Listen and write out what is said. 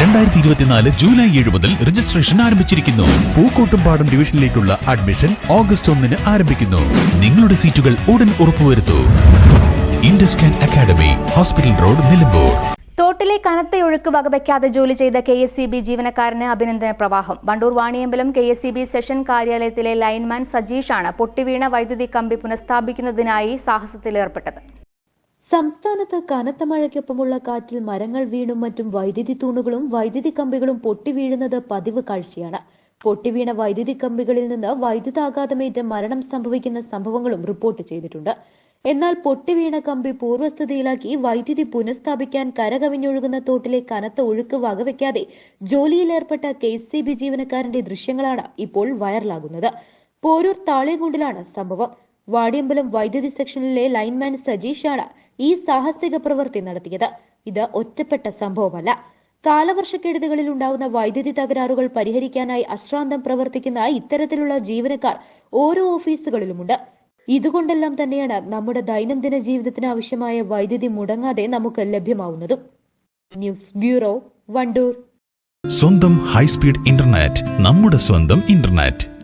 രണ്ടായിരത്തി ഇരുപത്തിനാല് ജൂലൈ ഏഴ് മുതൽ രജിസ്ട്രേഷൻ ആരംഭിച്ചിരിക്കുന്നു. പൂക്കോട്ടുംപാടം ഡിവിഷനിലേക്കുള്ള അഡ്മിഷൻ ഓഗസ്റ്റ് ഒന്നിന് ആരംഭിക്കുന്നു. നിങ്ങളുടെ സീറ്റുകൾ ഉടൻ ഉറപ്പുവരുത്തൂ. Induscan academy hospital road Nilambur. തോട്ടിലെ കനത്തയൊഴുക്ക് വകവയ്ക്കാതെ ജോലി ചെയ്ത കെ എസ് സി ബി ജീവനക്കാരന് അഭിനന്ദന പ്രവാഹം. Wandoor Vaniyambalam K S C B section കാര്യാലയത്തിലെ lineman സജീഷാണ് പൊട്ടിവീണ വൈദ്യുതി കമ്പി പുനഃസ്ഥാപിക്കുന്നതിനായി സാഹസത്തിലേർപ്പെട്ടത്. സംസ്ഥാനത്ത് കനത്ത മഴയ്ക്കൊപ്പമുള്ള കാറ്റിൽ മരങ്ങൾ വീണും മറ്റും വൈദ്യുതി തൂണുകളും വൈദ്യുതി കമ്പികളും പൊട്ടിവീഴുന്നത് പതിവ് കാഴ്ചയാണ്. പൊട്ടിവീണ വൈദ്യുതി കമ്പികളിൽ നിന്ന് വൈദ്യുതാഘാതമേറ്റ് മരണം സംഭവിക്കുന്ന സംഭവങ്ങളും റിപ്പോർട്ട് ചെയ്തിട്ടുണ്ട്. എന്നാൽ പൊട്ടിവീണ കമ്പി പൂർവസ്ഥിതിയിലാക്കി വൈദ്യുതി പുനഃസ്ഥാപിക്കാൻ കരകവിഞ്ഞൊഴുകുന്ന തോട്ടിലെ കനത്ത ഒഴുക്ക് വകവയ്ക്കാതെ ജോലിയിലേർപ്പെട്ട കെ സി ബി ജീവനക്കാരന്റെ ദൃശ്യങ്ങളാണ് ഇപ്പോൾ വൈറലാകുന്നത്. പോരൂർ താളികൂണ്ടിലാണ് സംഭവം. വാടിയമ്പലം വൈദ്യുതി സെക്ഷനിലെ ലൈൻമാൻ സജീഷാണ് ഈ സാഹസിക പ്രവൃത്തി നടത്തിയത്. ഇത് ഒറ്റപ്പെട്ട സംഭവമല്ല. കാലവർഷക്കെടുതികളിൽ ഉണ്ടാവുന്ന വൈദ്യുതി തകരാറുകൾ പരിഹരിക്കാനായി അശ്രാന്തം പ്രവർത്തിക്കുന്ന ഇത്തരത്തിലുള്ള ജീവനക്കാർ ഓരോ ഓഫീസുകളിലുമുണ്ട്. ഇതുകൊണ്ടെല്ലാം തന്നെയാണ് നമ്മുടെ ദൈനംദിന ജീവിതത്തിന് ആവശ്യമായ വൈദ്യുതി മുടങ്ങാതെ നമുക്ക് ലഭ്യമാവുന്നതും. News bureau Wandoor. സ്വന്തം ഹൈസ്പീഡ് ഇന്റർനെറ്റ് നമ്മുടെ സ്വന്തം ഇന്റർനെറ്റ്.